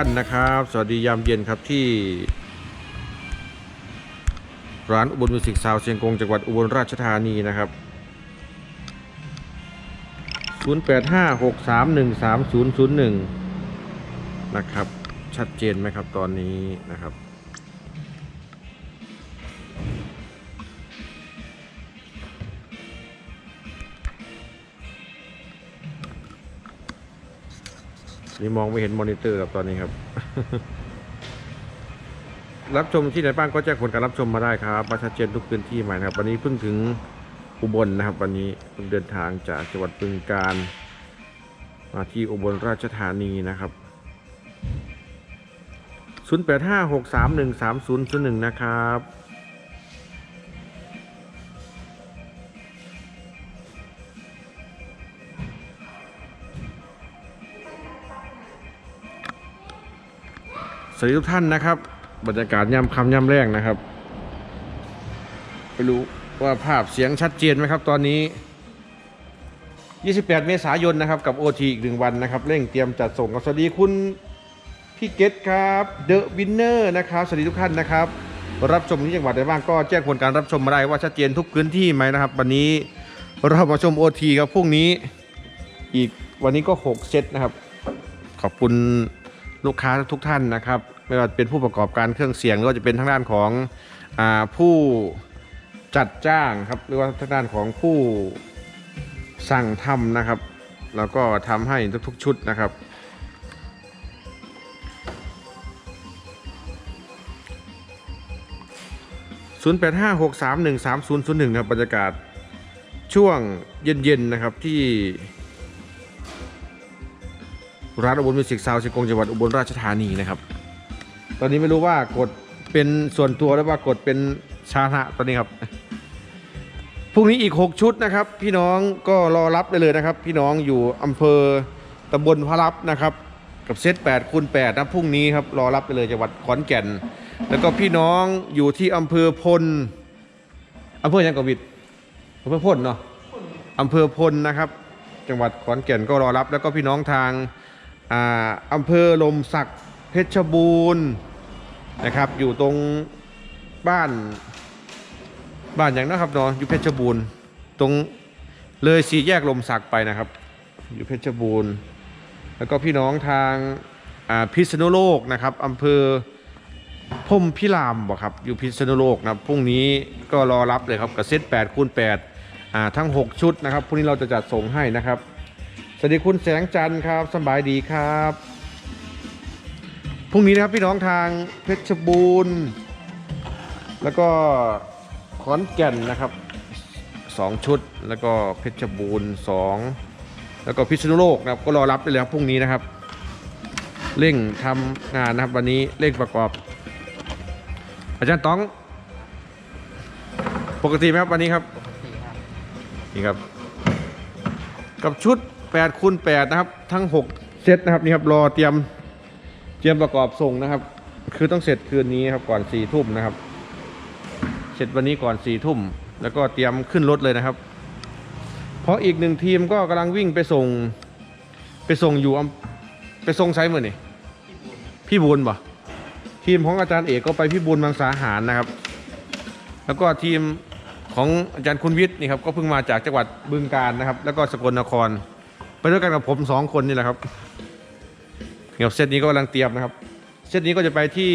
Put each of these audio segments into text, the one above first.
ท่านนะครับ สวัสดียามเย็นครับที่ ร้านอุบลมิวสิกซาวเชียงกงจังหวัดอุบลราชธานีนะครับ 0856313001 นะครับ ชัดเจนไหมครับตอนนี้นะครับ นี่มองไม่เห็นมอนิเตอร์ครับตอนนี้ครับ รับชมที่ไหนบ้างก็แจ้งผลการรับชมมาได้ครับมาชัดเจนทุกพื้นที่ใหม่นะครับ วันนี้เพิ่งถึงอุบลนะครับ วันนี้เพิ่งเดินทางจากจังหวัดบึงกาฬมาที่อุบลราชธานีนะครับ0856313001นะครับ สวัสดีทุกท่านนะครับ บรรยากาศย่ำคำย่ำแรงนะครับไม่รู้ว่าภาพเสียงชัดเจนไหมครับ ตอนนี้ 28 เมษายนนะครับ กับ OT อีกหนึ่งวันนะครับ เร่งเตรียมจัดส่งครับสวัสดีคุณพี่เกตครับเดอะวินเนอร์นะครับสวัสดีทุกท่านนะครับ รับชมที่จังหวัดใดบ้างก็แจ้งผลการรับชมมาได้ว่าชัดเจนทุกพื้นที่ไหมนะครับ วันนี้เรามาชม OT ครับพรุ่งนี้ อีกวันนี้ก็ 6 เซตนะครับ ขอบคุณ ลูกค้าทุกท่านนะครับ ไม่ว่าเป็นผู้ประกอบการเครื่องเสียงหรือว่าจะเป็นทางด้านของอผู้จัดจ้างครับหรือว่าทางด้านของผู้สั่งทำนะครับ แล้วก็ทำให้ทุกๆชุดนะครับ0856313001ครับบรรยากาศช่วงเย็นๆนะครับที่ ร้านอุบลมิวสิกซาวด์เชียงกงจังหวัดอุบลราชธานีนะครับ ตอนนี้ไม่รู้ว่ากดเป็นส่วนตัวหรือว่ากดเป็นชาหะตอนนี้ครับพรุ่งนี้อีก 6 ชุดนะครับ พี่น้องก็รอรับได้เลยนะครับ พี่น้องอยู่อำเภอตำบลพระรับนะครับ กับเซต8คูณ8นะพรุ่งนี้ครับรอรับไปเลยจังหวัดขอนแก่น แล้วก็พี่น้องอยู่ที่อำเภอพลอำเภอยังกวิดอำเภอพลเนาะอำเภอพลนะครับ จังหวัดขอนแก่นก็รอรับ แล้วก็พี่น้องทาง อาอำเภอลมศักดิ์เพชรบูรณ์นะครับ อยู่ตรงบ้านบ้านอย่างนะครับเนาะอยู่เพชรบูรณ์ตรงเลยสี่แยกลมศักดิ์ไปนะครับ อยู่เพชรบูรณ์ แล้วก็พี่น้องทางพิษณุโลกนะครับอำเภอพมพิรามบ่ครับอยู่พิษณุโลกนะพรุ่งนี้ก็รอรับเลยครับกับเซต8คูณ8ทั้ง 6 ชุดนะครับพรุ่งนี้เราจะจัดส่งให้นะครับ สวัสดีคุณแสงจันทร์ครับสำบายดีครับ พรุ่งนี้นะครับพี่น้องทางเพชรบูรณ์แล้วก็ขอนแก่นนะครับสองชุดแล้วก็เพชรบูรณ์สองแล้วก็พิษณุโลกนะครับก็รอรับได้เลยครับพรุ่งนี้นะครับ เร่งทำงานนะครับวันนี้เร่งประกอบ อาจารย์ต้อง ปกติไหมครับวันนี้ครับนี่ครับ กับชุด 8คูณ8นะครับ ทั้ง 6 เซตนะครับนี่ครับรอเตรียมเตรียมประกอบส่งนะครับ คือต้องเสร็จคืนนี้ครับก่อน4ทุ่มนะครับ เสร็จวันนี้ก่อน4ทุ่ม แล้วก็เตรียมขึ้นรถเลยนะครับ เพราะอีกหนึ่งทีมก็กำลังวิ่งไปส่ง ไปส่งอยู่อำไปส่งไซส์มือนี่พี่บุญบ่ทีมของอาจารย์เอกก็ไปพี่บุญมังสาหารนะครับ แล้วก็ทีมของอาจารย์คุณวิทย์นี่ครับก็เพิ่งมาจากจังหวัดบึงกาฬนะครับ แล้วก็สกลนคร ไปด้วยกันกับผมสองคนนี่แหละครับเดี๋ยวเซตนี้ก็กำลังเตรียมนะครับ เซตนี้ก็จะไปที่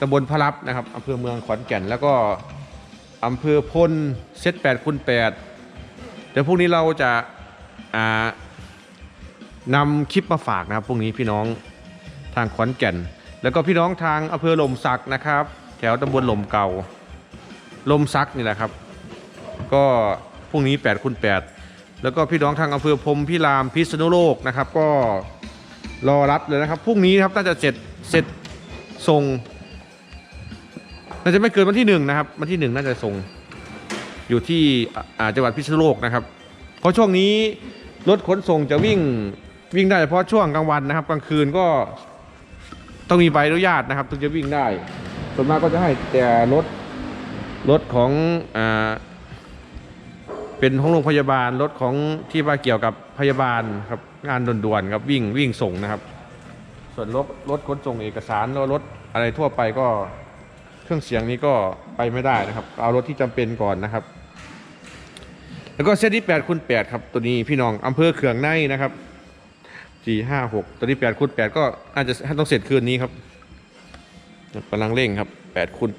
ตำบลพระรับนะครับอำเภอเมืองขอนแก่น แล้วก็อำเภอพลเซตแปดคูณแปดเดี๋ยวพรุ่งนี้เราจะานำคลิปมาฝากนะครับพรุ่งนี้พี่น้องทางขอนแก่น แล้วก็พี่น้องทางอำเภอหล่มสักนะครับ แถวตำบลหล่มเก่าลมซักนี่แหละครับ ก็พรุ่งนี้8คูณ8 แล้วก็พี่น้องทางอำเภอพรมพิรามพิษณุโลกนะครับ ก็รอรับเลยนะครับพรุ่งนี้ครับน่าจะเสร็จเสร็จส่งน่าจะไม่เกินวันที่หนึ่งนะครับวันที่หนึ่งน่าจะส่งอยู่ที่จังหวัดพิษณุโลกนะครับ เพราะช่วงนี้รถขนส่งจะวิ่งวิ่งได้เฉพาะช่วงกลางวันนะครับ กลางคืนก็ต้องมีใบอนุญาตนะครับ ถึงจะวิ่งได้ส่วนมากก็จะให้แต่รถรถของอ่า เป็นของโรงพยาบาลรถของที่ว่าเกี่ยวกับพยาบาลครับงานด่วนๆครับวิ่งวิ่งส่งนะครับ ส่วนรถรถขนส่งเอกสารรถอะไรทั่วไปก็เครื่องเสียงนี้ก็ไปไม่ได้นะครับ เอารถที่จำเป็นก่อนนะครับ แล้วก็เซตที่8คูณ8ครับตัวนี้พี่น้องอำเภอเขืองในนะครับ4 5 6ตัวนี้8คูณ8ก็น่าจจะต้องเสร็จคืนนี้ครับกำลังเร่งครับ8คูณ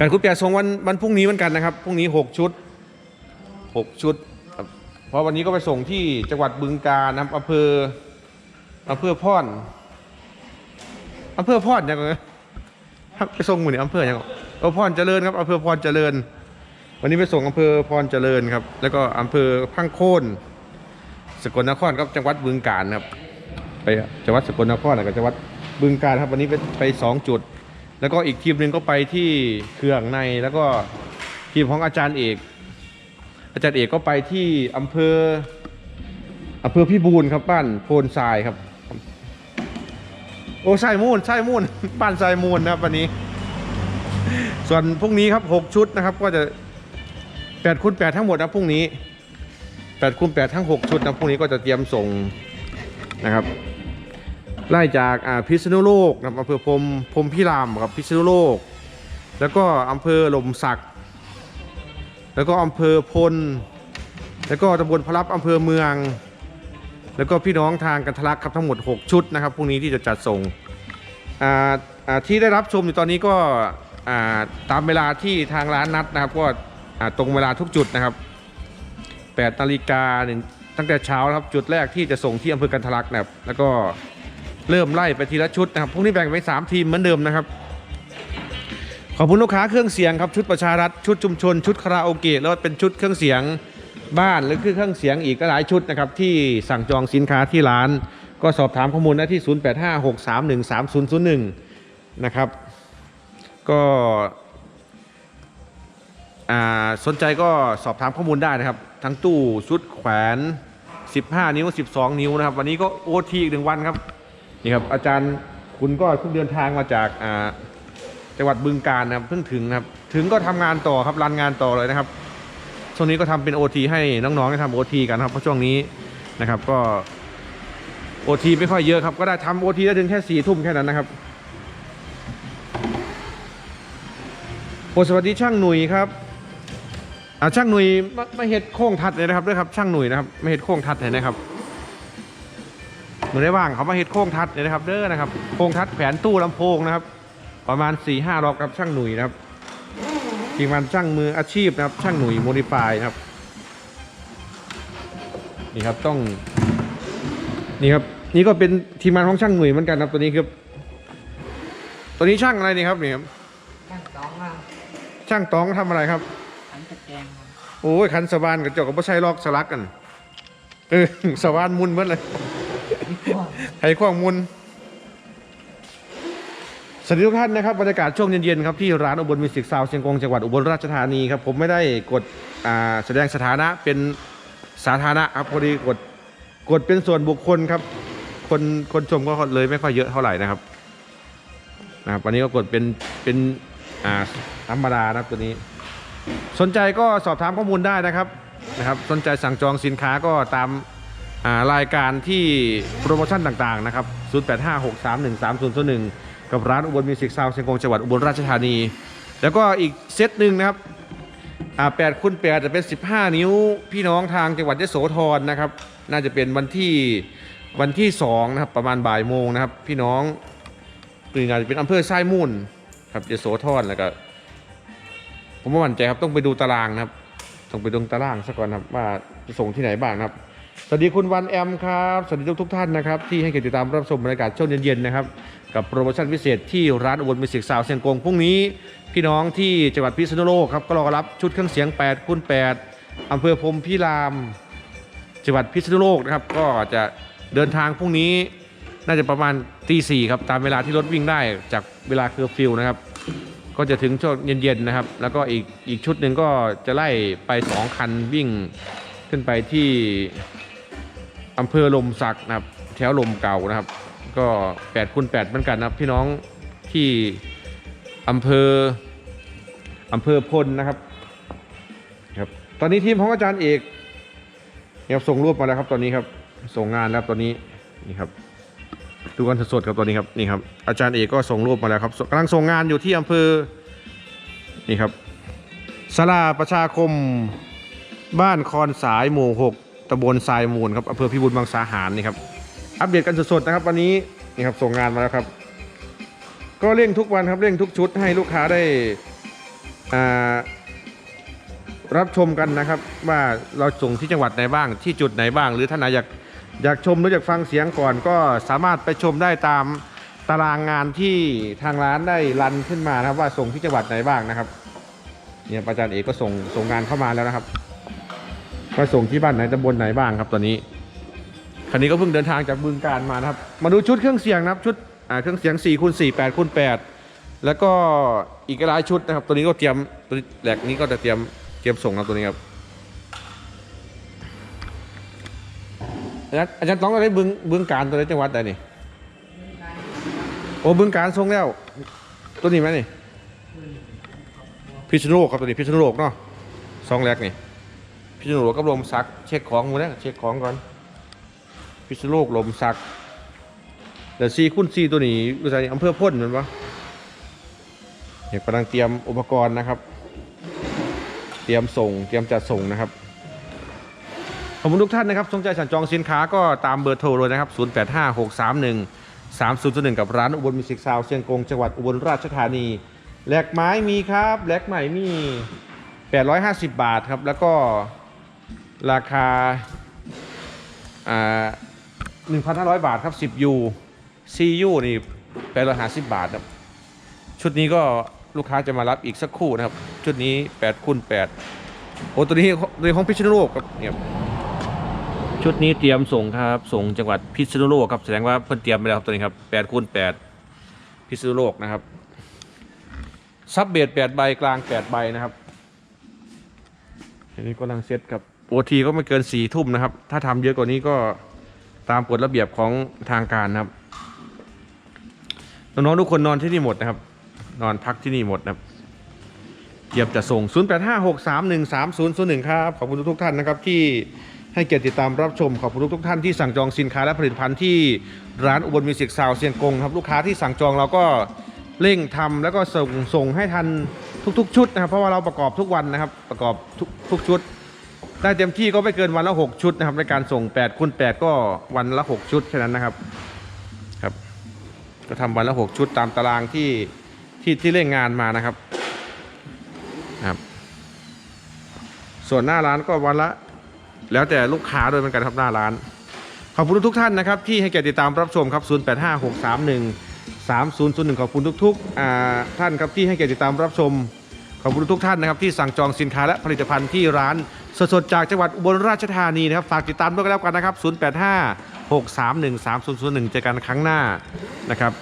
8 8คูณ8ส่งวันวันพรุ่งนี้เหมือนกันนะครับพรุ่งนี้ 6 ชุด 6 ชุดครับเพราะวันนี้ก็ไปส่งที่จังหวัดบึงกาฬนะครับอำเภออำเภอพอนอำเภอพอนยังไงครับไปส่งหมู่นี่อำเภอยังไงเออพรเจริญครับอำเภอพรเจริญ วันนี้ไปส่งอำเภอพรเจริญครับ แล้วก็อำเภอพังโคนสกลนครครับจังหวัดบึงกาฬครับไปจังหวัดสกลนครแล้วก็จังหวัดบึงกาฬครับวันนี้ไปไปสองจุด แล้วก็อีกทีมหนึ่งก็ไปที่เครื่องในแล้วก็ทีมของอาจารย์เอก อาจารย์เอกก็ไปที่อำเภออำเภอพิบูลครับบ้านโพนทรายครับ โอ้ทรายมูลทรายมูลบ้านทรายมูลนะครับวันนี้ ส่วนพรุ่งนี้ครับหกชุดนะครับ ก็จะแปดคูณแปดทั้งหมดนะพรุ่งนี้แปดคูณแปดทั้งหกชุดนะพรุ่งนี้ก็จะเตรียมส่งนะครับ ไล่จากอ่าพิษณุโลกนะอำเภอพรมพรมพิรามครับพิษณุโลก แล้วก็อำเภอหลมสัก แล้วก็อำเภอพล แล้วก็ตำบลพลับอำเภอเมือง แล้วก็พี่น้องทางกันทลักครับทั้งหมด 6 ชุดนะครับพรุ่งนี้ที่จะจัดส่งที่ได้รับชมอยู่ตอนนี้ก็ตามเวลาที่ทางร้านนัดนะครับก็ตรงเวลาทุกจุดนะครับ8นาฬิกาตั้งแต่เช้าครับจุดแรกที่จะส่งที่อำเภอกันทลักนะครับแล้วก็ เริ่มไล่ไปทีละชุดนะครับพรุ่งนี้แบ่งเป็นสามทีมเหมือนเดิมนะครับ ขอบคุณลูกค้าเครื่องเสียงครับชุดประชารัฐชุดชุมชน ชุดคาราโอเกะแล้วเป็นชุดเครื่องเสียงบ้านหรือคือเครื่องเสียงอีกก็หลายชุดนะครับที่สั่งจองสินค้าที่ร้าน ก็สอบถามข้อมูลได้ที่ 0856313001 นะครับ ก็สนใจก็สอบถามข้อมูลได้นะครับ ทั้งตู้ชุดแขวน 15 นิ้ว 12 นิ้วนะครับ วันนี้ก็โอทีอีกหนึ่งวันครับ นี่ครับอาจารย์คุณก็เพิ่งเดินทางมาจากอ่าจังหวัดบึงกาฬนะครับเพิ่งถึงนะครับ ถึงก็ทำงานต่อครับรันงานต่อเลยนะครับช่วงนี้ก็ทำเป็น OT ให้น้องๆได้ทำ OT กันครับเพราะช่วงนี้นะครับก็ OT ไม่ค่อยเยอะครับ ก็ได้ทำ OT ได้ถึงแค่สี่ทุ่มแค่นั้นนะครับโอสวัสดีช่างหนุ่ยครับอ่าช่างหนุ่ยมามาเห็ดโค้งทัดเลยนะครับด้วยครับช่างหนุ่ยนะครับมาเห็ดโค้งทัดเลยนะครับ หมือนได้ว่างเขามาเห็ดโค้งทัดเลยนะครับเด้อนะครับโค้งทัดแผนตู้ลำโพงนะครับ ประมาณ4ี่ห้ารอบครับช่างหนุ่ยนะครับทีมงานช่างมืออาชีพนะครับ ช่างหนุ่ยโมดิฟายนะครับนี่ครับต้องนี่ครับนี่ก็เป็นทีมงานของช่างหนุ่ยเหมือนกันครับตัวนี้ครับตัวนี้ช่างอะไรนี่ครับนี่ครับข้างสองมาช่างตองทำอะไรครับขันตะแกรงครับโอ้ยคันสวานกับเจ้ากับพ่อชัยลอกสลักกันเออสวานมุนเมื่อเลยมีพวก ไทยข้องมุนสวัสดีทุกท่านนะครับบรรยากาศช่วงเย็นๆครับที่ร้านอุบลมิวสิกซาวเชียงกงจังหวัดอุบลราชธานีครับผมไม่ได้กดอ่าแสดงสถานะเป็นสาธารณะครับพอดีกดกดเป็นส่วนบุคคลครับคนคนชมก็เลยไม่ค่อยเยอะเท่าไหร่นะครับนะครับวันนี้ก็กดเป็นเป็นอ่าธรรมดานะครับตัวนี้ สนใจก็สอบถามข้อมูลได้นะครับนะครับ สนใจสั่งจองสินค้าก็ตาม รายการที่โปรโมชั่นต่างๆนะครับ 0856313001 กับร้านอุบลมิวสิกซาวเชียงกงจังหวัดอุบลราชธานี แล้วก็อีกเซตหนึ่งนะครับ8คูณ8จะเป็น 15 นิ้วพี่น้องทางจังหวัดยโสธรนะครับ น่าจะเป็นวันที่วันที่2นะครับประมาณบ่ายโมงนะครับ พี่น้องนี่น่าจะเป็นอำเภอไส้มุ่นครับยโสธรแล้วก็ผมไม่มั่นใจครับต้องไปดูตารางนะครับต้องไปดูตารางซะก่อนครับว่าจะส่งที่ไหนบ้างนะครับ สวัสดีคุณวันแอมครับสวัสดีทุกทุกท่านนะครับที่ให้เกียรติติดตามรับชมบรรยากาศช่วงเย็นๆนะครับกับโปรโมชั่นพิเศษที่ร้านอุบลมิวสิกซาวเชียงกงพรุ่งนี้ พี่น้องที่จังหวัดพิษณุโลกครับก็รอรับชุดเครื่องเสียง8คูณ8อำเภอพรมพิราม จังหวัดพิษณุโลกนะครับก็จะเดินทางพรุ่งนี้น่าจะประมาณตีสี่ครับตามเวลาที่รถวิ่งได้จากเวลาเคอร์ฟิวนะครับก็จะถึงช่วงเย็นๆนะครับ แล้วก็อีกอีกชุดหนึ่งก็จะไล่ไปสองคันวิ่งขึ้นไปที่ อำเภอลมสักนะครับแถวลมเก่านะครับ ก็8คูณ8เหมือนกันนะครับ พี่น้องที่อำเภออำเภอพลนะครับครับ ตอนนี้ทีมของอาจารย์เอกเนี่ยครับส่งรูปมาแล้วครับตอนนี้ครับส่งงานแล้วตอนนี้นี่ครับดูกันสดๆครับตัวนี้ครับนี่ครับอาจารย์เอกก็ส่งรูปมาแล้วครับกำลังส่งงานอยู่ที่อำเภอนี่ครับสลาประชาคมบ้านคอนสายหมู่หก ตำบลทรายมูลครับอำเภอพิบูลบางสาหารนี่ครับอัปเดตกันสดๆนะครับวันนี้นี่ครับส่งงานมาแล้วครับ ก็เร่งทุกวันครับเร่งทุกชุดให้ลูกค้าได้อ่ารับชมกันนะครับ ว่าเราส่งที่จังหวัดไหนบ้าง ที่จุดไหนบ้าง หรือท่านไหนอยากอยากชมหรืออยากฟังเสียงก่อนก็สามารถไปชมได้ตามตารางงานที่ทางร้านได้รันขึ้นมานะครับว่าส่งที่จังหวัดไหนบ้างนะครับเนี่ยอาจารย์เอกก็ส่งส่งงานเข้ามาแล้วนะครับ ว่าส่งที่บ้านไหนตำบลไหนบ้างครับตอนนี้คันนี้ก็เพิ่งเดินทางจากบึงการมานะครับ มาดูชุดเครื่องเสียงนะครับชุดอ่าเครื่องเสียง4คูณ4 8คูณ8แล้วก็อีกหลายชุดนะครับ ตัวนี้ก็เตรียมตัวนี้แหลกนี้ก็จะเตรียมเตรียมส่งครับตัวนี้ครับอาจารย์อาจารย์ต้องอะไรบึงบึงการตัวนี้จังหวัดใดนี่โอ้บึงการส่งแล้ว ตัวนี้ไหมนี่พิษณุโลกครับตัวนี้พิษณุโลกเนาะสองแหลกนี่ พิษณุโลกกับลมซัก เช็คของมดแล้วเช็คของก่อน พิษณุโลกลมซักเดี๋ยวซีคุณซีตัวนี้อุตสาหอำเภอพ่นเหมือนปะเนี่ยกำลังเตรียมอุปกรณ์นะครับ เตรียมส่งเตรียมจัดส่งนะครับขอบคุณทุกท่านนะครับสนใจสั่งจองสินค้าก็ตามเบอร์โทรเลยนะครับ 085631 3001กับร้านอุบลมิวสิกซาวเชียงกงจังหวัดอุบลราชธานีแหลกไม้มีครับแหลกใหม่มี 850 บาทครับ แล้วก็ ราคาอ่า1,500บาทครับ10ยูซียูนี่แปดร้อยห้าสิบบาทครับ ชุดนี้ก็ลูกค้าจะมารับอีกสักคู่นะครับ ชุดนี้8คูณ8โอ้ตัวนี้ตัวนี้ของพิษณุโลกครับเนี่ยชุดนี้เตรียมส่งครับ ส่งจังหวัดพิษณุโลกครับแสดงว่าเพิ่นเตรียมไปแล้วครับตัวนี้ครับ8คูณ8พิษณุโลกนะครับซับเบส8ใบกลาง8ใบนะครับอันนี้กำลังเซตครับ โอทีก็ไม่เกิน4ทุ่มนะครับ ถ้าทำเยอะกว่านี้ก็ตามกฎระเบียบของทางการนะครับน้องๆทุกคนนอนที่นี่หมดนะครับ นอนพักที่นี่หมดนะครับเกียบจะส่ง 0856313001 ครับ ขอบคุณทุกๆท่านนะครับที่ให้เกียรติติดตามรับชม ขอบคุณทุกๆท่านที่สั่งจองสินค้าและผลิตภัณฑ์ที่ร้านอุบลมิวสิกซาวเซียงกงครับลูกค้าที่สั่งจองเราก็เร่งทำแล้วก็ส่งส่งให้ทันทุกๆ ชุดนะครับ เพราะว่าเราประกอบทุกวันนะครับ ประกอบทุกทุกชุด ได้เต็มที่ก็ไม่เกินวันละ 6 ชุดนะครับ ในการส่ง8คูณ8ก็วันละ 6 ชุดแค่นั้นนะครับครับ ก็ทำวันละ 6 ชุดตามตารางที่ที่ที่เร่งงานมานะครับครับ ส่วนหน้าร้านก็วันละ แล้วแต่ลูกค้าโดยเหมือนกันครับหน้าร้าน ขอบคุณทุกท่านนะครับ ที่ให้เกียรติติดตามรับชมครับ 085631 3001 ขอบคุณทุกๆอ่าท่านครับที่ให้เกียรติติดตามรับชม ขอบคุณทุกท่านนะครับที่สั่งจองสินค้าและผลิตภัณฑ์ที่ร้านสดๆจากจังหวัดอุบลราชธานีนะครับฝากติดตามด้วยกันแล้วกันนะครับ 085 631 3001 เจอกันครั้งหน้านะครับ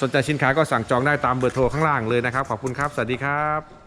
สนใจสินค้าก็สั่งจองได้ตามเบอร์โทรข้างล่างเลยนะครับ ขอบคุณครับ สวัสดีครับ